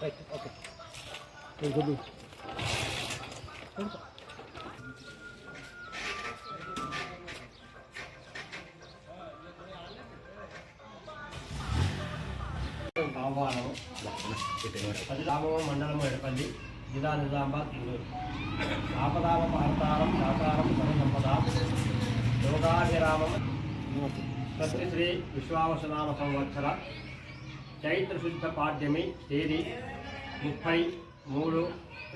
Right okay. Good ఆహ్వానం పదిరామం మండలం ఎడపల్లి జిల్లా నిజామాబాద్ తిరువురు ఆపదామ భారతారం సాకారం సర్వ సంపద యోగాభిరామం సత్యశ్రీ విశ్వావసనామ సంవత్సర చైత్ర శుద్ధ పాఠ్యమి తేదీ ముప్పై మూడు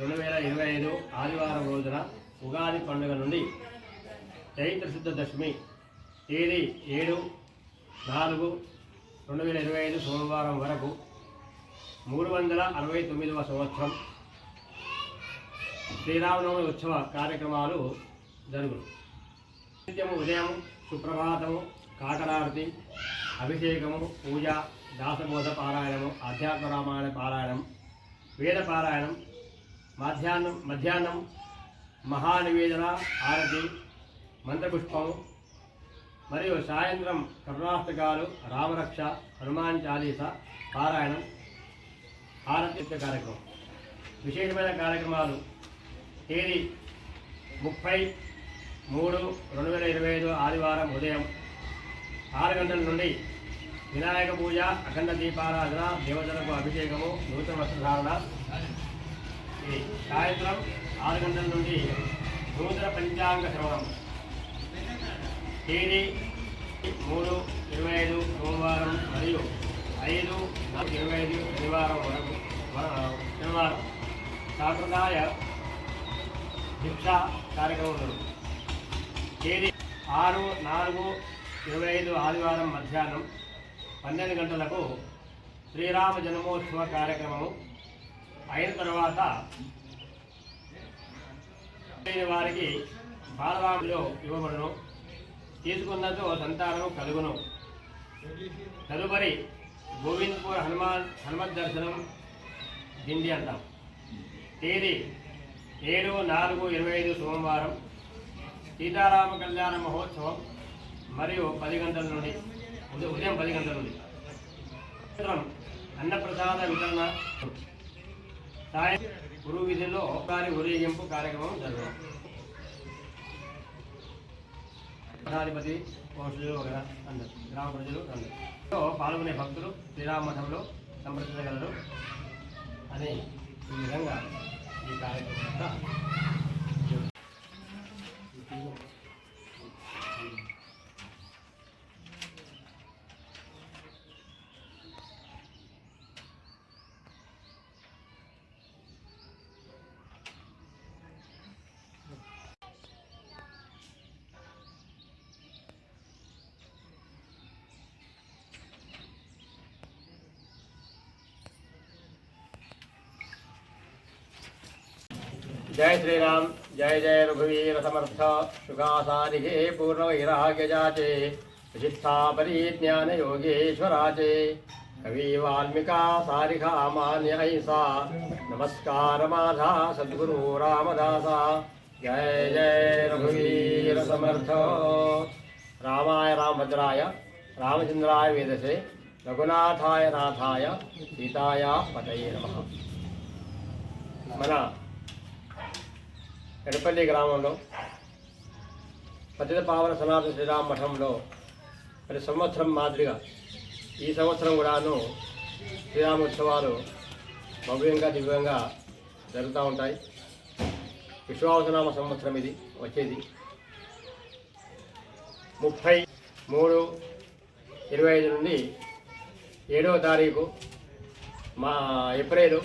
రెండు వేల ఇరవై ఐదు ఆదివారం రోజున ఉగాది పండుగ నుండి చైత్ర శుద్ధ దశమి తేదీ ఏడు నాలుగు రెండు వేల ఇరవై ఐదు సోమవారం వరకు మూడు వందల అరవై తొమ్మిదవ సంవత్సరం శ్రీరామనవమి ఉత్సవ కార్యక్రమాలు జరుగును. నిత్యము ఉదయం సుప్రభాతము కాకరారతి అభిషేకము పూజ దాసబోధ పారాయణము ఆధ్యాత్మ రామాయణ పారాయణం వేద పారాయణం మధ్యాహ్నం మధ్యాహ్నం మహానివేదన ఆరతి మంత్రపుష్పం మరియు సాయంత్రం కరుణాష్టకాలు రామరక్ష హనుమాన్ చాలీస పారాయణం ఆరతి కార్యక్రమం. విశేషమైన కార్యక్రమాలు తేదీ ముప్పై మూడు రెండు వేల ఇరవై ఐదు ఆదివారం ఉదయం ఆరు గంటల నుండి వినాయక పూజ అఖండ దీపారాధన దేవతలకు అభిషేకము నూతన వస్త్రధారణ. సాయంత్రం ఆరు గంటల నుండి నూతన పంచాంగ శ్రవణం. తేదీ మూడు ఇరవై ఐదు సోమవారం మరియు ఐదు నాలుగు ఇరవై ఐదు శనివారం వరకు శనివారం. సాంప్రదాయ దీక్ష కార్యక్రమం తేదీ ఆరు నాలుగు ఇరవై ఐదు ఆదివారం మధ్యాహ్నం. పన్నెండు గంటలకు శ్రీరామ జన్మోత్సవ కార్యక్రమము అయిన తర్వాత వారికి బాలరాములు ఇవ్వబడును. తీసుకున్నతో సంతానము కలుగును. తదుపరి గోవింద్పూర్ హనుమాన్ హనుమత్ దర్శనం దిండి అంటాం. తేదీ ఏడు నాలుగు ఇరవై ఐదు సోమవారం. సీతారామ కళ్యాణ మహోత్సవం మరియు పది గంటల నుండి. ఉదయం ఉదయం పది గంటల నుండి. సాయంత్రం అన్నప్రసాద వితరణ. సాయం గురువు విధిలో ఒకసారి ఊరేగింపు కార్యక్రమం జరగడం. పీఠాధిపతి ఒక అందరు గ్రామ ప్రజలు అందరు. పాల్గొనే భక్తులు శ్రీరామఠంలో సంప్రదించగలరు అని ఈ విధంగా ఈ కార్యక్రమం जय श्री राम जय जय रघुवीर समर्थ सुखासारिगे पूर्ण वैराग्य जाचे विशिष्टा परिज्ञान योगेश्वराचे कवि वाल्मिका सारिखा मान्य ऐसा नमस्कार माझा सद्गुरु रामदासा। जय जय रघुवीर समर्थ रामाय रामभद्राय, रामचंद्राय वेदसे, रघुनाथाय नाथाय, सीताय पतये नमः। మన ఎడపల్లి గ్రామంలో పతిత పావన సనాతన శ్రీరామ మఠంలో ప్రతి సంవత్సరం మాదిరిగా ఈ సంవత్సరం కూడాను శ్రీరామ ఉత్సవాలు భవ్యంగా దివ్యంగా జరుగుతూ ఉంటాయి. విశ్వావసనామ సంవత్సరం ఇది వచ్చేది. ముప్పై మూడు ఇరవై ఐదు నుండి ఏడవ తారీఖు మా ఏప్రిల్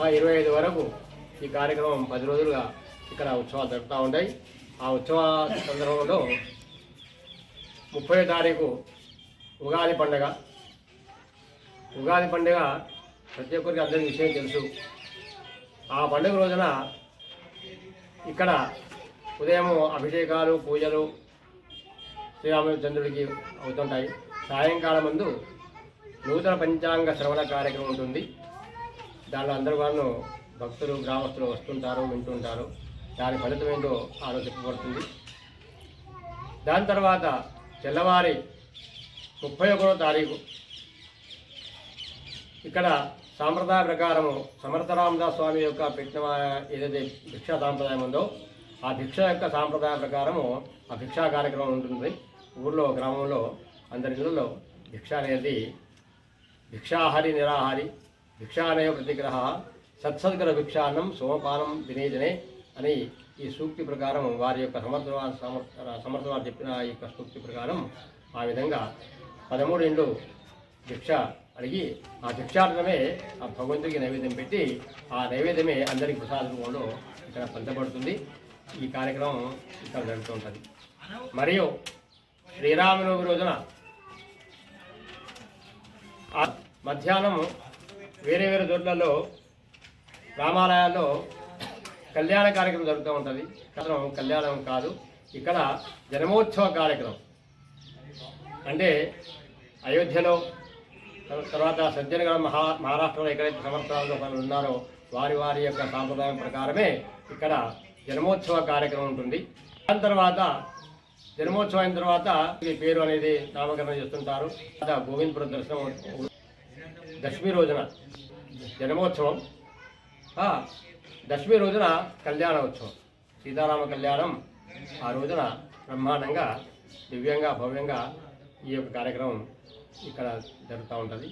ఆ ఇరవై ఐదు వరకు ఈ కార్యక్రమం పది రోజులుగా ఇక్కడ ఉత్సవాలు జరుపుతూ ఉంటాయి. ఆ ఉత్సవ సందర్భంలో ముప్పై తారీఖు ఉగాది పండగ. ఉగాది పండుగ ప్రతి ఒక్కరికి అర్థం విషయం తెలుసు. ఆ పండుగ రోజున ఇక్కడ ఉదయం అభిషేకాలు పూజలు శ్రీరామచంద్రుడికి అవుతుంటాయి. సాయంకాలం ముందు నూతన పంచాంగ శ్రవణ కార్యక్రమం ఉంటుంది. దానిలో అందరూ వాళ్ళు భక్తులు గ్రామస్తులు వస్తుంటారు వింటుంటారు. దాని ఫలితం ఏంటో ఆలోచించబడుతుంది దాని తర్వాత తెల్లవారి ముప్పై ఒకటో తారీఖు. ఇక్కడ సాంప్రదాయ ప్రకారము సమర్థరామదాస్ స్వామి యొక్క పెట్టిన ఏదైతే భిక్షా సాంప్రదాయం ఉందో ఆ భిక్ష యొక్క సాంప్రదాయ ప్రకారము ఆ భిక్షా కార్యక్రమం ఉంటుంది. ఊళ్ళో గ్రామంలో అందరి ఇళ్ళలో భిక్ష అనేది భిక్షాహారి నిరాహారి భిక్షానయ ప్రతిగ్రహ సత్సద్గర భిక్షాన్నం సోమపానం దినేజనే అని ఈ సూక్తి ప్రకారం వారి యొక్క సమర్థ సమర్థ వారు చెప్పిన ఈ యొక్క సూక్తి ప్రకారం ఆ విధంగా పదమూడు భిక్ష అడిగి ఆ భిక్షార్థమే ఆ భగవంతుడికి నైవేద్యం పెట్టి ఆ నైవేద్యమే అందరికి ప్రసాద రూపంలో ఇక్కడ పంచబడుతుంది. ఈ కార్యక్రమం ఇక్కడ జరుగుతూ ఉంటుంది. మరియు శ్రీరామనవమి రోజున మధ్యాహ్నం వేరే వేరే చోట్లలో రామాలయాల్లో కళ్యాణ కార్యక్రమం జరుగుతూ ఉంటుంది. కథనం కళ్యాణం కాదు. ఇక్కడ జన్మోత్సవ కార్యక్రమం. అంటే అయోధ్యలో తర్వాత సజ్జనగడ మహా మహారాష్ట్రలో ఎక్కడైతే సమర్థాలు వాళ్ళు ఉన్నారో వారి వారి యొక్క సాంప్రదాయం ప్రకారమే ఇక్కడ జన్మోత్సవ కార్యక్రమం ఉంటుంది. దాని తర్వాత జన్మోత్సవం అయిన తర్వాత ఈ పేరు అనేది నామకరణం చేస్తుంటారు. గోవిందపురం దర్శనం దశమి రోజున జన్మోత్సవం. దశమి రోజున కళ్యాణోత్సవం సీతారామ కళ్యాణం ఆ రోజున బ్రహ్మాండంగా దివ్యంగా భవ్యంగా ఈ యొక్క కార్యక్రమం ఇక్కడ జరుగుతూ ఉంటుంది.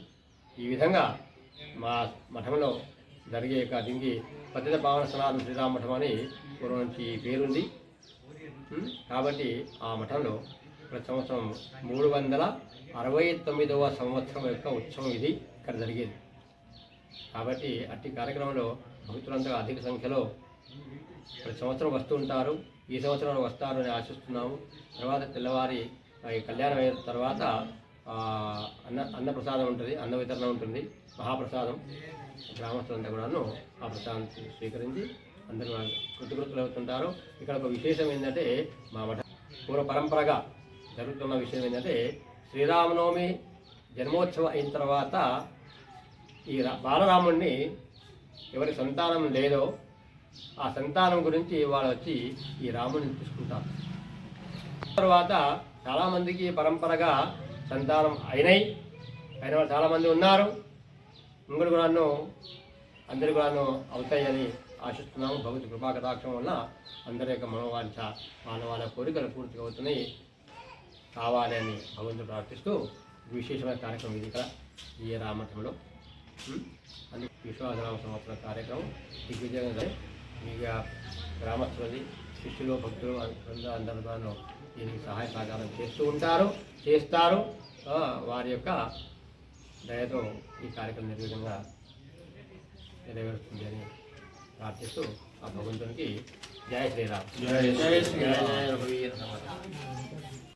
ఈ విధంగా మా మఠంలో జరిగే యొక్క దీనికి పతిత పావన సనాతన శ్రీరామ మఠం అని పూర్వం నుంచి పేరుంది. కాబట్టి ఆ మఠంలో ప్రతి సంవత్సరం మూడు వందల అరవై తొమ్మిదవ సంవత్సరం యొక్క ఉత్సవం ఇది. ఇక్కడ జరిగేది. కాబట్టి అట్టి కార్యక్రమంలో భక్తులంతా అధిక సంఖ్యలో ప్రతి సంవత్సరం వస్తూ ఉంటారు. ఈ సంవత్సరం వస్తారు అని ఆశిస్తున్నాము. తర్వాత తెల్లవారి కళ్యాణం అయిన తర్వాత అన్న అన్నప్రసాదం ఉంటుంది అన్న వితరణ ఉంటుంది మహాప్రసాదం. గ్రామస్తులంతా కూడాను ఆ ప్రసాదం స్వీకరించి అందరూ కృతకృతులు అవుతుంటారు. ఇక్కడ ఒక విశేషం ఏంటంటే మా మఠ పూర్వ పరంపరగా జరుగుతున్న విషయం ఏంటంటే శ్రీరామనవమి జన్మోత్సవం అయిన తర్వాత ఈ రా- బాలరాముడిని ఎవరి సంతానం లేదో ఆ సంతానం గురించి వాళ్ళు వచ్చి ఈ రాముని తీసుకుంటారు తర్వాత చాలామందికి పరంపరగా సంతానం అయినాయి అయిన వాళ్ళు చాలామంది ఉన్నారు. ఇంకొకటి కూడాను అందరి కూడాను అవుతాయని ఆశిస్తున్నాము. భగవతి కృపా కటాక్షం వల్ల అందరి యొక్క మనోవాంఛ మానవాళ్ళ కోరికలు పూర్తిగా అవుతున్నాయి. కావాలి అని భగవంతుడు ప్రార్థిస్తూ విశేషమైన కార్యక్రమం ఇది ఇక్కడ ఈ రామఠంలో అందుకు విశ్వాసరామ సంవత్సరం కార్యక్రమం దిగ్విజయంగా జరిగి ఇక గ్రామస్తులది శిష్యులు భక్తులు అందరూ అందరూ కూడాను దీనికి సహాయ సహకారం చేస్తూ ఉంటారు చేస్తారు వారి యొక్క దయతో ఈ కార్యక్రమం నిర్విఘ్నంగా నెరవేరుస్తుంది అని ప్రార్థిస్తూ ఆ భగవంతునికి జయ శ్రీరామ్ జయ శ్రీరామ్. జయ సమర్థ.